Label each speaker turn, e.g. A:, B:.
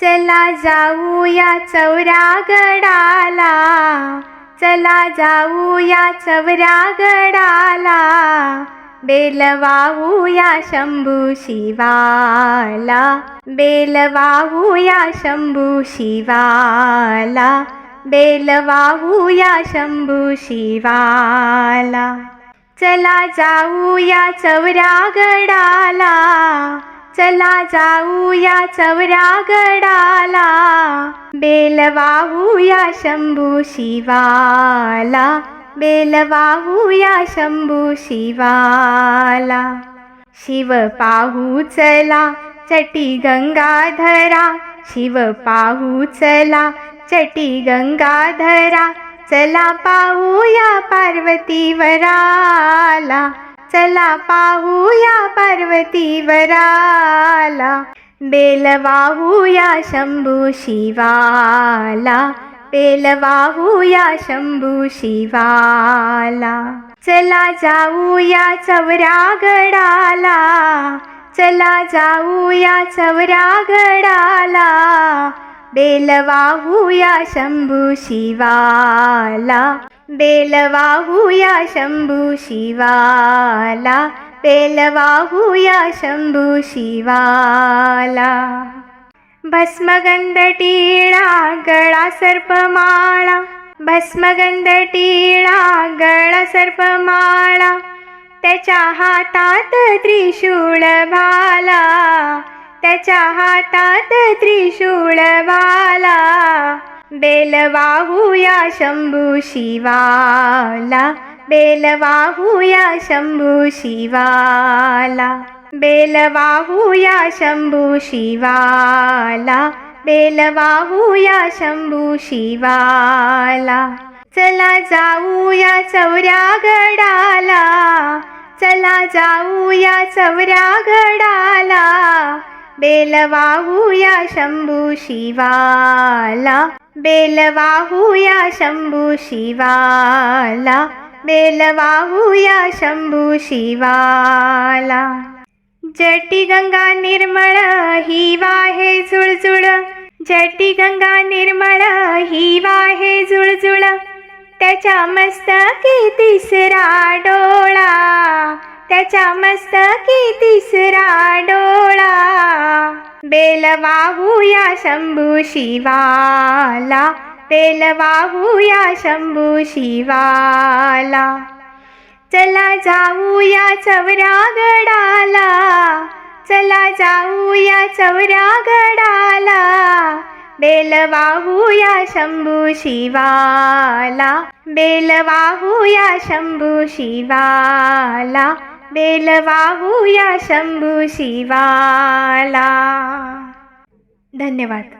A: चला जाऊया चौरागडाला. चला जाऊया चौरागडाला. बेल वाहूया शंभू शिवाला. बेल वाहूया शंभू शिवाला. बेल वाहूया शंभू शिवाला. चला जाऊया चौरागडाला. चला जाऊया चौरागडाला बेल वाहूया शंभू शिवाला. बेल वाहूया शंभू शिवाला. शिव पाहू चला चटी गंगाधरा. शिव पाहू चला चटी गंगाधरा. चला पाहूया पार्वती वराला. चला पाहूया पार्वती वराला बेल वाहूया शंभू शिवाला. बेल वाहूया शंभू शिवाला. चला जाऊया चौरागडाला चला जाऊया चौरागडाला बेल वाहूया शंभू शिवाला. बेलवाहूया शंभू शिवाला बेलवाहूया शंभू शिवाला. भस्मगंध टिळा गळा सर्पमाळा भस्मगंध टिळा गळा सर्पमाळा त्याच्या हातात त्रिशूळ भाला त्याच्या हातात त्रिशूळ भाला. बेल वाहूया शंभू शिवाला बेल वाहूया शंभू शिवाला बेल वाहूया शंभू शिवाला बेल वाहूया शंभू शिवाला. चला जाऊया चौरागडाला चला जाऊया चौरागडाला बेल वाहूया शंभू शिवाला. बेलवाहूया शंभू शिवाला बेलवाहूया शंभू शिवाला. जटी गंगा निर्मळ ही वाहे जुळजुळ जटी गंगा निर्मळ ही वाहे जुळजुळ. त्याच्या मस्तकी तिसरा डोळा त्याच्या मस्तकी तिसरा डोळा. बेल वाहूया शंभू शिवाला बेल वाहूया शंभू शिवाला. चला जाऊया चौरागडाला चला जाऊया चौरागडाला बेल वाहूया शंभू शिवाला बेल वाहूया शंभू शिवाला. बेल वाहूया शंभू शिवाला. धन्यवाद.